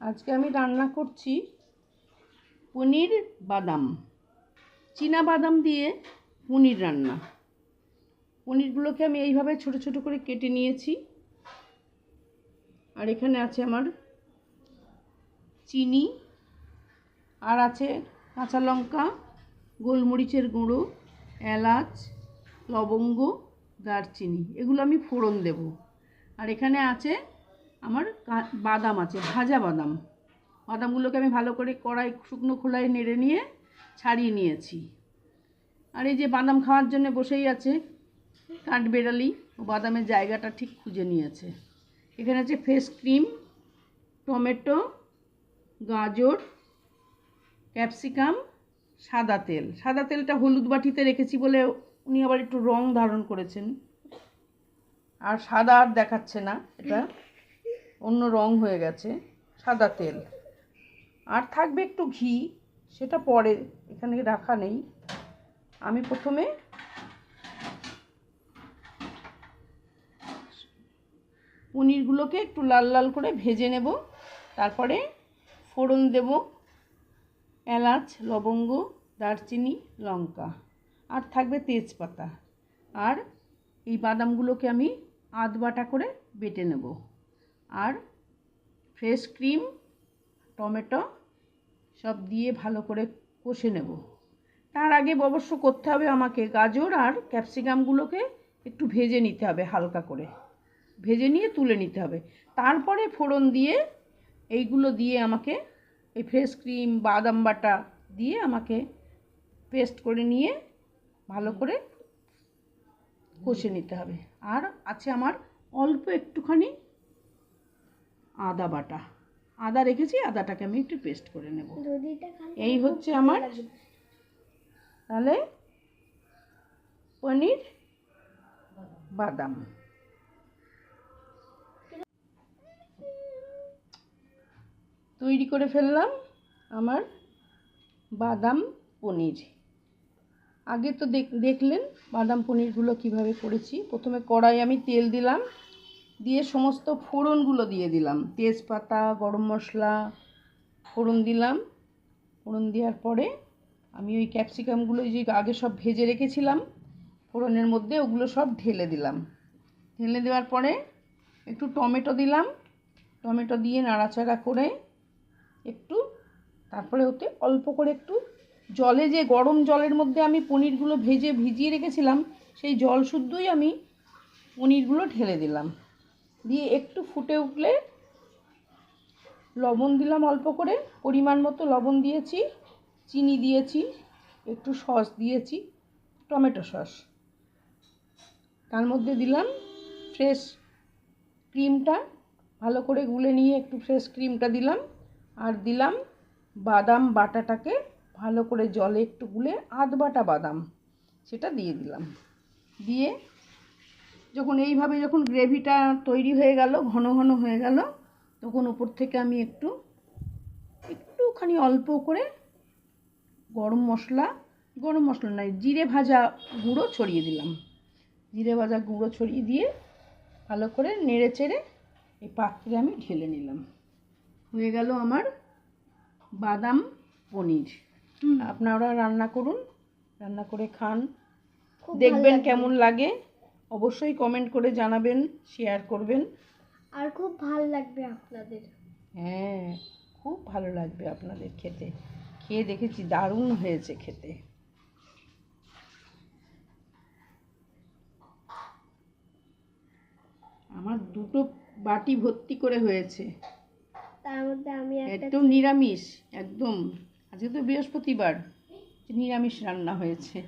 আজকে আমি রান্না করছি পনির বাদাম, চীনা বাদাম দিয়ে পনির রান্না। পনিরগুলোকে আমি এইভাবে ছোট ছোট করে কেটে নিয়েছি। আর এখানে আছে আমার চিনি, আর আছে কাঁচা লঙ্কা, গোলমরিচের গুঁড়ো, এলাচ, লবঙ্গ, দারচিনি। এগুলো আমি ফোড়ন দেব। আর এখানে আছে আমার বাদাম আছে, ভাজা বাদাম। বাদামগুলোকে আমি ভালো করে কড়াই, শুকনো খোলায় নেড়ে নিয়ে ছাড়িয়ে নিয়েছি। আর এই যে বাদাম খাওয়ার জন্য বসেই আছে কাঠবেড়ালি ও বাদামের জায়গাটা ঠিক খুঁজে নিয়েছে। এখানে আছে ফেস ক্রিম, টমেটো, গাজর, ক্যাপসিকাম, সাদা তেল। সাদা তেলটা হলুদ বাটিতে রেখেছি বলে উনি আবার একটু রং ধারণ করেছেন। আর সাদা আর দেখাচ্ছে না এটা। অন্য রং হয়ে গেছে, সাদা তেল। আর থাকবে একটু ঘি, সেটা পরে, এখানে রাখা নেই। আমি প্রথমে পনিরগুলোকে একটু লাল লাল করে ভেজে নেব। তারপরে ফোড়ন দেব, এলাচ, লবঙ্গ, দারচিনি, লঙ্কা, আর থাকবে তেজপাতা। আর এই বাদামগুলোকে আমি আধ বাটা করে বেটে নেব। আর ফ্রেশ ক্রিম টমেটো সব দিয়ে ভালো করে কষে নেব। তার আগে অবশ্য করতে হবে আমাকে গাজর আর ক্যাপসিকামগুলোকে একটু ভেজে নিতে হবে হালকা করে। ভেজে নিয়ে তুলে নিতে হবে। তারপরে ফোড়ন দিয়ে এইগুলো দিয়ে আমাকে এই ফ্রেশ ক্রিম বাদাম বাটা দিয়ে আমাকে পেস্ট করে নিয়ে ভালো করে কষে নিতে হবে। আর আছে আমার অল্প একটুখানি আদা বাটা। আদা রেখেছি আদাটাকে আমি একটু পেস্ট করে নেব। এই হচ্ছে আমার তাহলে পনির বাদাম। তৈরি করে ফেললাম আমার বাদাম পনির। আগে তো দেখ দেখলেন বাদাম পনিরগুলো কীভাবে করেছি। প্রথমে কড়াই আমি তেল দিলাম। দিয়ে সমস্ত ফোড়নগুলো দিয়ে দিলাম। তেজপাতা, গরম মশলা, ফোড়ন দিলাম। ফোড়ন দেওয়ার পরে আমি ওই ক্যাপসিকামগুলো যে আগে সব ভেজে রেখেছিলাম, ফোড়নের মধ্যে ওগুলো সব ঢেলে দিলাম। ঢেলে দেওয়ার পরে একটু টমেটো দিলাম। টমেটো দিয়ে নাড়াচাড়া করে একটু, তারপরে ওতে অল্প করে একটু জলে যে গরম জলের মধ্যে আমি পনিরগুলো ভেজে ভিজিয়ে রেখেছিলাম, সেই জল শুদ্ধই আমি পনিরগুলো ঢেলে দিলাম। দিয়ে একটু ফুটে উঠলে লবণ দিলাম অল্প করে, পরিমাণ মতো লবণ দিয়েছি, চিনি দিয়েছি, একটু সস দিয়েছি, টমেটো সস। তার মধ্যে দিলাম ফ্রেশ ক্রিমটা, ভালো করে গুলে নিয়ে একটু ফ্রেশ ক্রিমটা দিলাম, আর দিলাম বাদাম বাটাটাকে ভালো করে জলে একটু গুলে আধ বাটা বাদাম, সেটা দিয়ে দিলাম। দিয়ে যখন এইভাবে যখন গ্রেভিটা তৈরি হয়ে গেল ঘন ঘন হয়ে গেল তখন উপর থেকে আমি একটু একটুখানি অল্প করে গরম মশলা গরম মশলা নয় জিরে ভাজা গুঁড়ো ছড়িয়ে দিলাম। জিরে ভাজা গুঁড়ো ছড়িয়ে দিয়ে ভালো করে নেড়ে চেড়ে এই পাত্রে আমি ঢেলে নিলাম। হয়ে গেল আমার বাদাম পনির। আপনারা রান্না করুন রান্না করে খান। দেখবেন কেমন লাগে। অবশ্যই কমেন্ট করে জানাবেন শেয়ার করবেন। আর খুব ভালো লাগবে আপনাদের। হ্যাঁ খুব ভালো লাগবে আপনাদের খেতে। খেয়ে দেখেছি দারুণ হয়েছে খেতে। আমার দুটো বাটি ভর্তি করে হয়েছে। তার মধ্যে আমি একদম নিরামিষ একদম। আজকে তো বৃহস্পতিবার নিরামিষ রান্না হয়েছে।